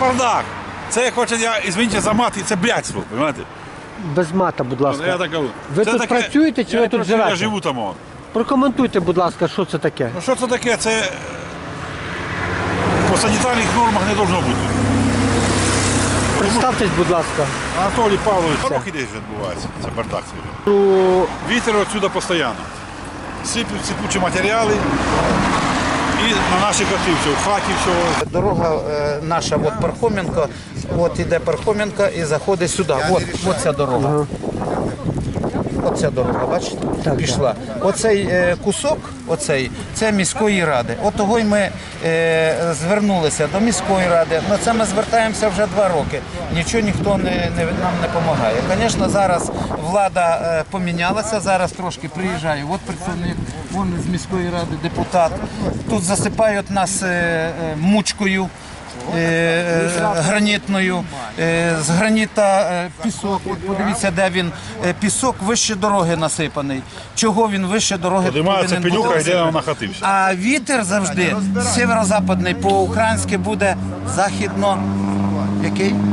бардак. Це хоче я, извините за мат, і це блядство, розумієте? Без мата, будь ласка. Я так кажу. Ви Це тут працюєте чи я ви не тут працюю, живете? Я живу там. о. Прокоментуйте, будь ласка, що це таке. Ну що це таке? Це е, по санітарних нормах не должно бути. Представтесь, будь ласка. Анатолій Павлович, роки десь відбувається, це бардак. Ну, Вітер отсюда постійно. Сиплють сипучі матеріали і на коти все, в. Дорога е, наша, от Пархоменко, от іде Пархоменко і заходить сюди. От, от ця дорога. Оця дорога, бачите, Так, пішла. Оцей е, кусок, оцей, це міської ради. От того й ми е, звернулися до міської ради. На це ми звертаємося вже два роки. Нічого ніхто не, не, нам не допомагає. Звісно, зараз влада е, помінялася, зараз трошки приїжджає. От представник, вон з міської ради депутат. Тут засипають нас е, е, мучкою е, гранітною, з граніта пісок. Подивіться, де він пісок вище дороги насипаний. Чого він вище дороги? Повинен бути. А вітер завжди сєвєро-западний, по-українськи буде західно. Який?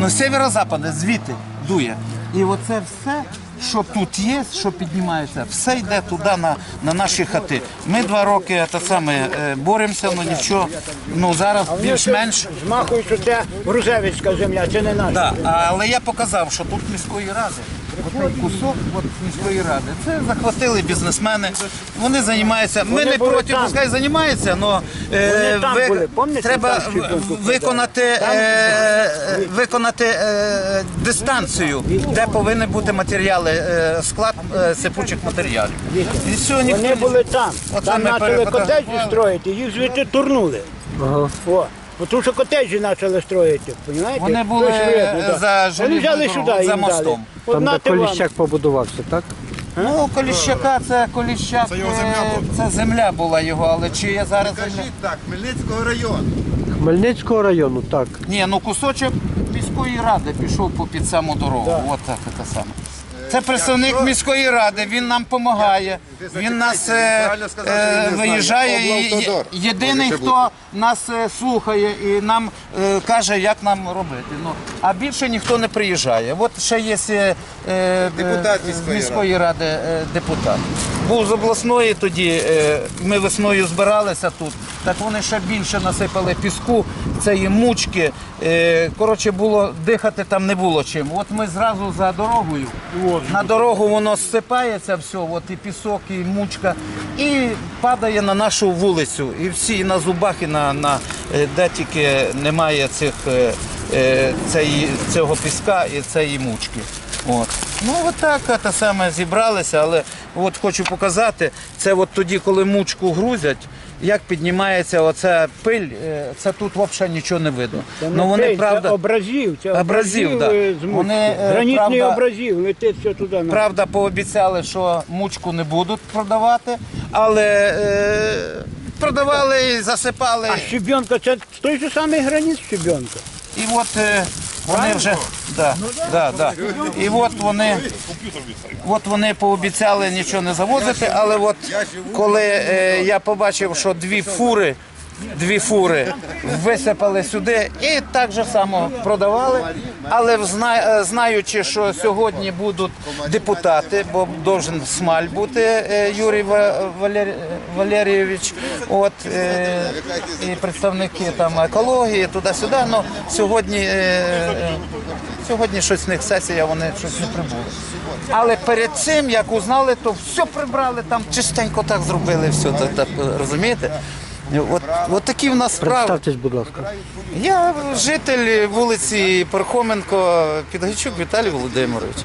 Ну, сєвєро-западний, звідти дує. І оце все, що тут є, що піднімається, все йде туди на, на наші хати. Ми два роки та саме е, боремося, але нічого. Ну зараз більш-менш. Змахують, що це Грузевицька земля, це не наша. Да, але я показав, що тут міської ради. Оцей кусок от міської ради. Це захватили бізнесмени. Вони займаються. Ми Вони не проти, там. пускай займаються, але були. Пам'ятаєте, треба виконати, е, виконати е, дистанцію, де повинні бути матеріали, е, склад е, сипучих матеріалів. І все, ніхто Вони не- були там. Оце Там ми почали перефотографували. котеджі строїти, їх звідти турнули. ага. О. Бо Тому що котеджі почали строїти, розумієте? Вони були видно, за Вони взяли сюди за їм мостом. дали. От Там, де. Коліщак побудувався, так? Ну, Коліщака, це Коліщак, Це його е, земля була. це земля була його, але чи є зараз земля? Кажіть так, Хмельницького району. Хмельницького району, так. Ні, ну кусочок міської ради пішов по під саму дорогу. От так це саме. Це представник міської ради, він нам допомагає. Він нас е, е, виїжджає. і-. Єдиний, хто нас е, слухає і нам е, каже, як нам робити. Ну, а більше ніхто не приїжджає. От ще є е, е, Депутат міської міської ради е, депутат. Був з обласної тоді, е, ми весною збиралися тут, так вони ще більше насипали піску, цієї мучки. Е, Коротше, було дихати там не було чим. От ми зразу за дорогою, на дорогу воно зсипається все, от і пісок, і мучка, і падає на нашу вулицю. І всі і на зубах, і на, на е, де тільки немає цих, е, е, цього піска і цієї мучки. От. Ну от так те саме зібралися, але от хочу показати, це от тоді, коли мучку грузять, як піднімається оця пиль, е, це тут взагалі нічого не видно. Це ну не вони пиль, правда, це образів, це Образів, образів, да. е. Вони, е, Гранітний правда- образів, летить все туди. правда пообіцяли, що мучку не будуть продавати, але е, продавали і засипали. А щебенка, це той же самий граніт щебенка. І от е, вони вже да, да, да. І от вони, от вони пообіцяли нічого не завозити, але от коли е, я побачив, що дві фури. Дві фури висипали сюди і так же само продавали. Але е, знаючи, що сьогодні будуть депутати, бо должен смаль бути е, Юрій Валер- Валерійович, от е, і представники там екології, туди-сюди. Ну сьогодні, сьогодні щось в них сесія, вони щось не прибули. Але перед цим, як узнали, то все прибрали там, чистенько так зробили, все так, так розумієте? От, от такі в нас справи. Представтесь, будь ласка. Я житель вулиці Пархоменко, Підгайчук Віталій Володимирович.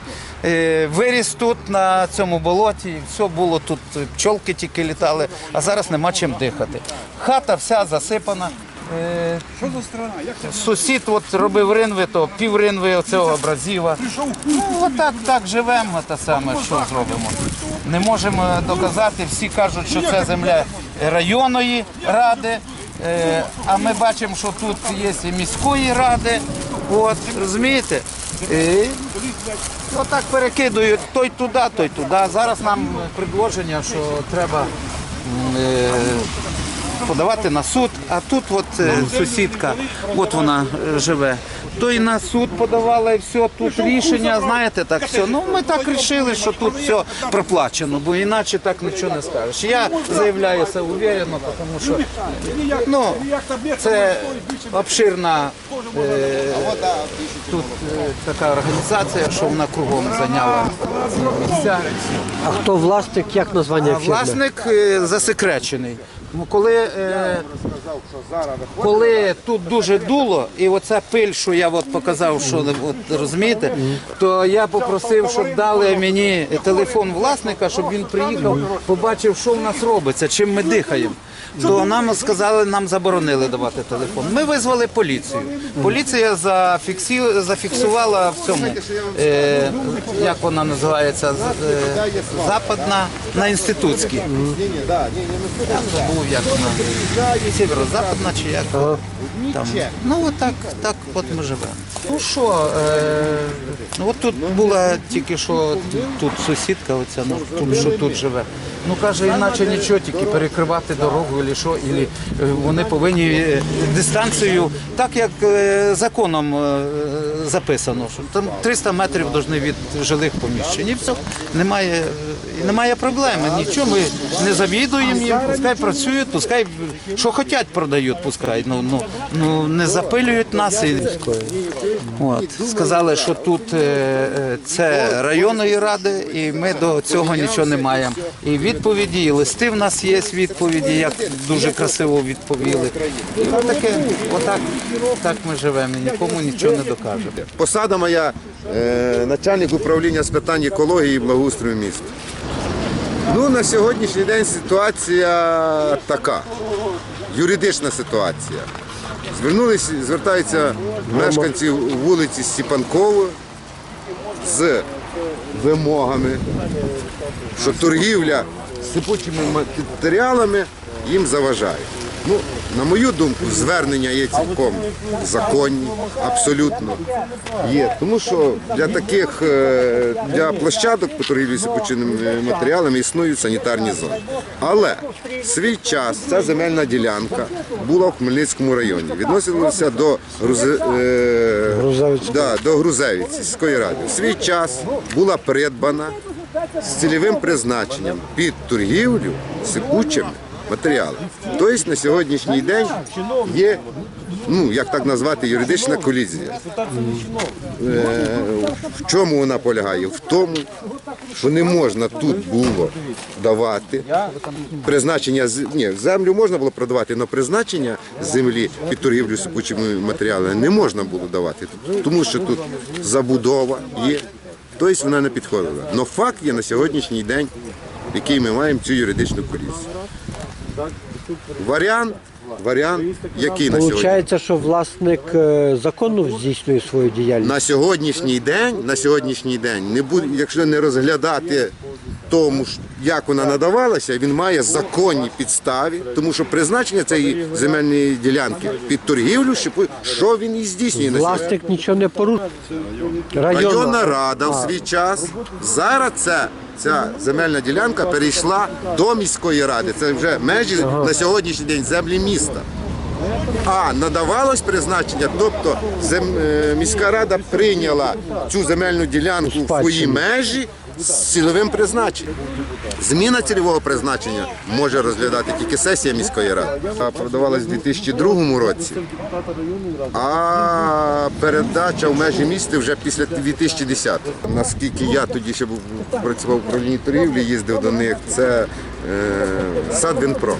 Е, Виріс тут на цьому болоті, все було тут, пчолки тільки літали, а зараз нема чим дихати. Хата вся засипана. Е, Сусід от робив ринви, то пів ринви оцього абразива. Ну, отак так живемо, те саме, що зробимо. Не можемо доказати, всі кажуть, що це земля районної ради. Е, А ми бачимо, що тут є і міської ради. От, розумієте? І отак перекидують той туди, той туди. Зараз нам предложення, що треба е, подавати на суд. А тут от е, сусідка, от вона е, живе. То і на суд подавала, і все, тут рішення, знаєте, так все. Ну ми так вирішили, що тут все проплачено, бо іначе так нічого не скажеш. Я заявляю це уверено, тому що ну, це обширна е, тут е, така організація, що вона кругом зайняла місця. А хто власник, як названня А фірми? власник е, засекречений. Ну, Коли, е, коли тут дуже дуло, і оця пиль, що я от показав, що от, розумієте, то я попросив, щоб дали мені телефон власника, щоб він приїхав, побачив, що в нас робиться, чим ми дихаємо. То нам сказали, нам заборонили давати телефон. Ми визвали поліцію. Поліція зафіксі... зафіксувала в цьому, е, як вона називається, з- е, западна на інститутській. Я забув, як вона. Сєвєро-западна чи як. Там. Ну от так, так от ми живемо. Ну що, е, ну от тут була тільки що тут сусідка, оця, ну, тут, що тут живе. Ну каже, іначе нічого, тільки перекривати дорогу, або що, або е, вони повинні е, дистанцію, так як е, законом записано, що там 300 метрів повинні від жилих поміщень. І все, немає, і немає проблеми. Нічого, ми не завідуємо їм, пускай працюють, пускай що хочуть продають, пускай. Ну, ну, ну не запилюють нас. І... От. Сказали, що тут е, е, це районної ради, і ми до цього нічого не маємо. І відповіді, і листи в нас є відповіді, як дуже красиво відповіли. І отаке, отак так ми живемо, і нікому нічого не докажемо. Посада моя е, начальник управління з питань екології і благоустрою міста. Ну, на сьогоднішній день ситуація така. Юридична ситуація. Звернулися, звертаються мешканці вулиці Степанкової з вимогами, що торгівля сипучими матеріалами їм заважає. Ну, на мою думку, звернення є цілком законні, абсолютно є. Тому що для таких е, для площадок по торгівлі сипучими матеріалами існують санітарні зони. Але в свій час ця земельна ділянка була в Хмельницькому районі. Відносилася до е, да, до Грузевиці сільської ради. В свій час була придбана з цільовим призначенням під торгівлю сипучими матеріалами. Тобто на сьогоднішній день є, ну як так назвати, юридична колізія. Е, В чому вона полягає? В тому, що не можна тут було давати призначення ні, землю можна було продавати, але призначення землі під торгівлю сипучими матеріалами не можна було давати, тому що тут забудова є, тобто вона не підходила. Але факт є на сьогоднішній день, який ми маємо цю юридичну колізію. Варіант, варіант, який на сьогодні. Получається, що власник е, законно здійснює свою діяльність. На сьогоднішній день, на сьогоднішній день, не буде, якщо не розглядати тому, ж, як вона надавалася, він має законні підстави, тому що призначення цієї земельної ділянки під торгівлю, що, що він і здійснює на сьогодні. Власник нічого не порушує. Районна рада в свій час. Зараз це, ця земельна ділянка перейшла до міської ради. Це вже межі на сьогоднішній день землі міста. А надавалось призначення, тобто зем, е, міська рада прийняла цю земельну ділянку в свої межі з цільовим призначенням. Зміна цільового призначення може розглядати тільки сесія міської ради. Продавалась у 2002 році, а передача в межі міста вже після 2010. Наскільки я тоді ще працював в управлінні торгівлі, їздив до них, це е, Садвінпром.